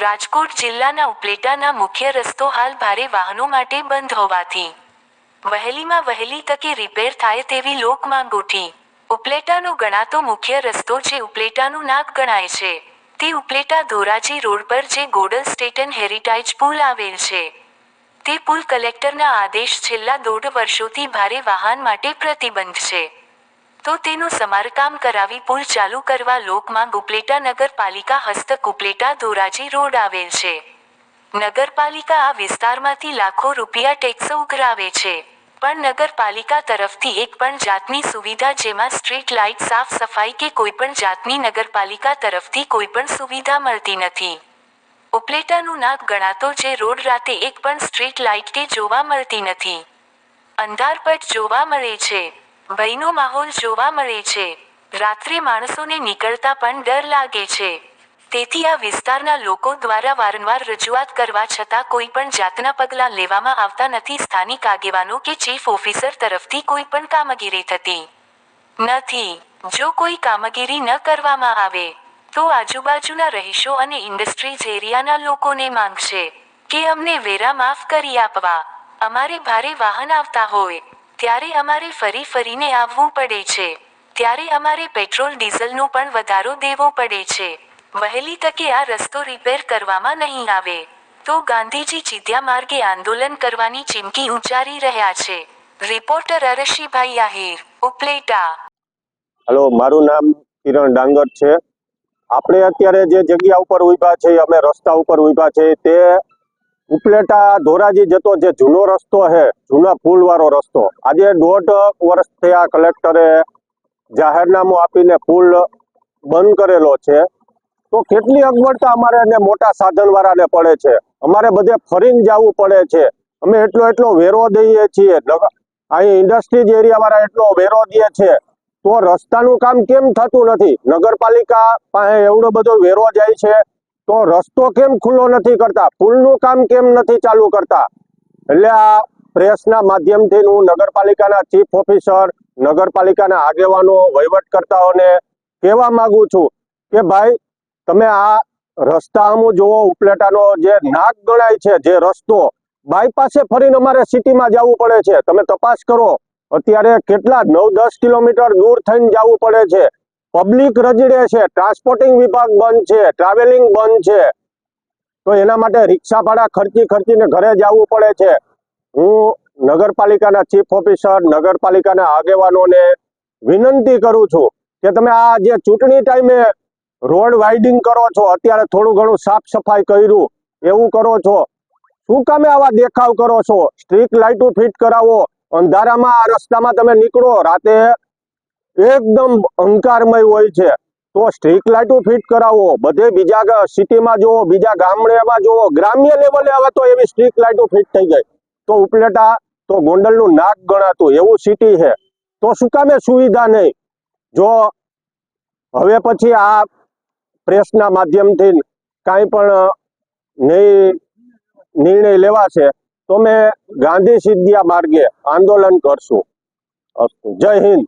રાજકોટ જિલ્લાના ઉપલેટાના મુખ્ય રસ્તો હાલ ભારે વાહનો માટે બંધ હોવાથી વહેલીમાં વહેલી તકે રિપેર થાય તેવી લોક માંગ ઉઠી. ઉપલેટાનો ગણાતો મુખ્ય રસ્તો જે ઉપલેટાનું નાક ગણાય છે, તે ઉપલેટા ધોરાજી રોડ પર જે ગોડલ સ્ટેટન હેરિટાઇજ પુલ આવેલ છે. તે પુલ કલેક્ટરના આદેશ છેલ્લા દોઢ વર્ષોથી ભારે વાહન માટે પ્રતિબંધ છે. તો તેનું સમારકામ કરાવી પુલ ચાલુ કરવા લોકમાંગ ઉપલેટા નગરપાલિકા હસ્તક ઉપલેટા ધોરાજી રોડ આવેલ છે. નગરપાલિકા આ વિસ્તારમાંથી લાખો રૂપિયા ટેક્સ ઉઘરાવે છે. પણ નગરપાલિકા તરફથી એક પણ જાતની સુવિધા જેમાં સ્ટ્રીટ લાઇટ, સાફ સફાઈ કે કોઈ પણ જાતની નગરપાલિકા તરફથી કોઈ પણ સુવિધા મળતી નથી. ઉપલેટાનું નાક ગણાતો જે રોડ રાતે એક પણ સ્ટ્રીટ લાઇટ કે જોવા મળતી નથી. અંધારપટ જોવા મળે છે. ભયનો માહોલ જોવા મળે છે. રાત્રે માણસોને નીકળતા પણ ડર લાગે છે. તેથી આ વિસ્તારના લોકો દ્વારા વારંવાર રજૂઆત કરવા છતાં કોઈ પણ જાતના પગલાં લેવામાં આવતા નથી. સ્થાનિક આગેવાનો કે ચીફ ઓફિસર તરફથી કોઈ પણ કામગીરી થતી નથી. જો કોઈ કામગીરી ન કરવામાં આવે, તો આજુબાજુના રહીશો અને ઇન્ડસ્ટ્રીઝ એરિયાના લોકોને માંગશે કે અમને વેરા માફ કરી આપવા. અમારે ભારે વાહન આવતા હોય. ત્યારે અમારે ફરી ફરીને આવવું પડે છે. ત્યારે અમારે પેટ્રોલ, ડીઝલનો પણ વધારો દેવો પડે છે. વહેલી તકે આ રસ્તો રિપેર કરવામાં નહીં આવે. તો ગાંધીજી ચિત્યા માર્ગે આંદોલન કરવાની ચીમકી ઉચ્ચારી રહ્યા છે. રિપોર્ટર અરશીભાઈ આહિર, ઉપલેટા. હલો, મારું નામ કિરણ ડાંગર છે. આપણે અત્યારે જે જગ્યા ઉપર ઊભા છે, અમે રસ્તા ઉપર ઊભા છે, તે ઉપલેટા ધોરાજી જતો જે જૂનો રસ્તો છે, જૂના પુલ વાળો રસ્તો. આજે દોઢ વર્ષ થયા કલેક્ટરે જાહેરનામું આપીને પુલ બંધ કરેલો છે. તો કેટલી અગવડતા અમારે ને મોટા સાધન વાળાને પડે છે? અમારે બધે ફરીને જવું પડે છે. અમે એટલો એટલો વેરો દઈએ છીએ. અહીં ઇન્ડસ્ટ્રીઝ એરિયાવાળા એટલો વેરો દે છે. તો રસ્તાનું કામ કેમ થતું નથી? નગરપાલિકા પાસે એવડો બધો વેરો જાય છે. તો રસ્તો કેમ ખુલ્લો નથી કરતા? પુલનું કામ કેમ નથી ચાલુ કરતા? એટલે આ પ્રેસના માધ્યમથી હું નગરપાલિકાના ચીફ ઓફિસર, નગરપાલિકાના આગેવાનો, વહીવટકર્તાઓને કહેવા માંગુ છું કે ભાઈ, તમે આ રસ્તા અમુ જુઓ, ઉપલેટાનો જે નાક ગણાય છે, જે રસ્તો, બાયપાસે ફરીને અમારે સિટીમાં જવું પડે છે. તમે તપાસ કરો. અત્યારે કેટલા? નવ દસ કિલોમીટર દૂર થઈને જવું પડે છે. પબ્લિક રજડે છે ટ્રાન્સપોર્ટિંગ વિભાગ બંધ છે ટ્રાવેલિંગ બંધ છે. તો એના માટે રિક્ષા ભાડા ખર્ચી ખર્ચીને ઘરે જવું પડે છે. હું નગરપાલિકાના ચીફ ઓફિસર નગરપાલિકાના આગેવાનોને વિનંતી કરું છું કે તમે આ જે ચૂંટણી ટાઈમે રોડ વાઇડિંગ કરો છો, અત્યારે થોડું ઘણું સાફ સફાઈ કર્યું, એવું કરો છો. શું કામે આવા દેખાવ કરો છો? સ્ટ્રીટ લાઇટો ફિટ કરાવો, અંધારામાં આ રસ્તામાં તમે નીકળો, રાતે એકદમ અંકારમય હોય છે. તો સ્ટ્રીટ લાઇટો ફિટ કરાવો. બધે બીજા સિટીમાં જુઓ, બીજા ગામડેમાં જુઓ, ગ્રામ્ય લેવલે હવે તો એવી સ્ટ્રીટ લાઇટો ફિટ થઈ ગઈ તો ઉપલેટા, તો ગોંડલનું નાક ગણાતું, એવું સિટી છે. તો શું કામે સુવિધા નહીં? જો હવે પછી આ પ્રેસના માધ્યમથી કાંઈ પણ નહીં, નિર્ણય લેવાશે, તો અમે ગાંધી સિદ્ધિયા માર્ગે આંદોલન કરશું. જય હિન્દ.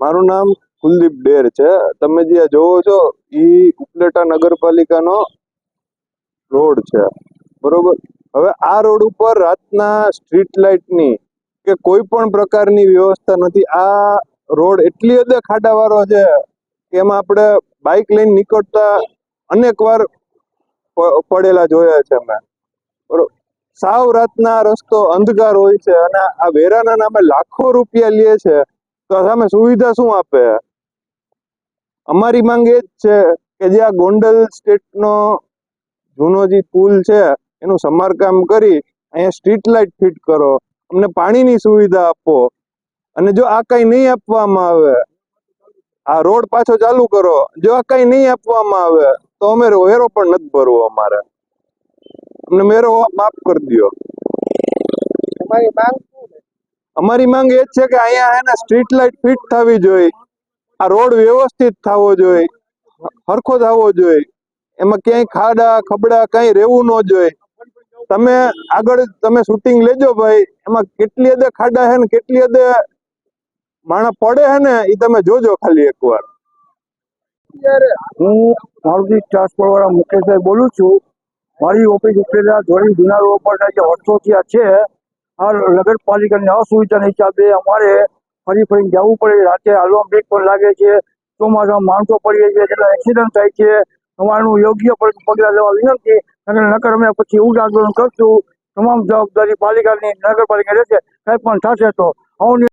મારું નામ કુલદીપ ડેર છે. તમે જે જોવો છો, ઈ ઉપલેટા નગરપાલિકાનો રોડ છે. બરોબર? હવે આ રોડ ઉપર રાતના સ્ટ્રીટ લાઇટની કે કોઈ પણ પ્રકારની વ્યવસ્થા નથી. આ રોડ એટલી હદે ખાડાવાળો છે કે એમાં આપણે બાઇક લઈને નીકળતા અનેક વાર પડેલા જોયા છે અમે. બરોબર સાવ રાતના રસ્તો અંધકાર હોય છે અને આ વેરાના નામે લાખો રૂપિયા લે છે. સામે સુવિધા શું આપે? અમારી માંગ એ જ છે કે જે આ ગોંડલ સ્ટેટનો જૂનો જે પુલ છે, એનું સમારકામ કરી અહીંયા સ્ટ્રીટ લાઇટ ફિટ કરો, અમને પાણીની સુવિધા આપો. અને જો આ કઈ નહીં આપવામાં આવે, આ રોડ પાછો ચાલુ કરો, જો આ કઈ નહીં આપવામાં આવે, તો અમે વેરો પણ નથી ભરવો અમારે. અમને મેરો માફ કરી દો તમારી માંગ અમારી માંગ એ છે કે અહીંયા હે ને સ્ટ્રીટ લાઇટ ફિટ થવી જોઈએ. આ રોડ વ્યવસ્થિત થવો જોઈએ. હરખો થવો જોઈએ. એમાં ક્યાંય ખાડા, ખબડા કઈ રહેવું ન જોઈએ. તમે આગળ તમે શૂટિંગ લેજો ભાઈ. એમાં કેટલી હદે ખાડા છે ને કેટલી હદે માણસ પડે છે ને એ તમે જોજો ખાલી એકવાર. હું મારુતિ ટ્રાન્સપોર્ટ વાળા મુકેશભાઈ બોલું છું. મારી ઓફિસ ઉપલેટા ધોરી જુના રોડ પર જે આ છે આ નગરપાલિકાની અસુવિધાના હિસાબે અમારે ફરી ફરીને જવું પડે. રાતે હાલવા બ્રેક પણ લાગે છે. ચોમાસામાં માણસો પડીએ છે. કેટલા એક્સિડન્ટ થાય છે. અમારું યોગ્ય પગ- પગલાં લેવા વિનંતી. અને નકર અમે પછી જ આંદોલન કરશું. તમામ જવાબદારી પાલિકાની નગરપાલિકા રહેશે. કંઈ પણ થશે તો અવની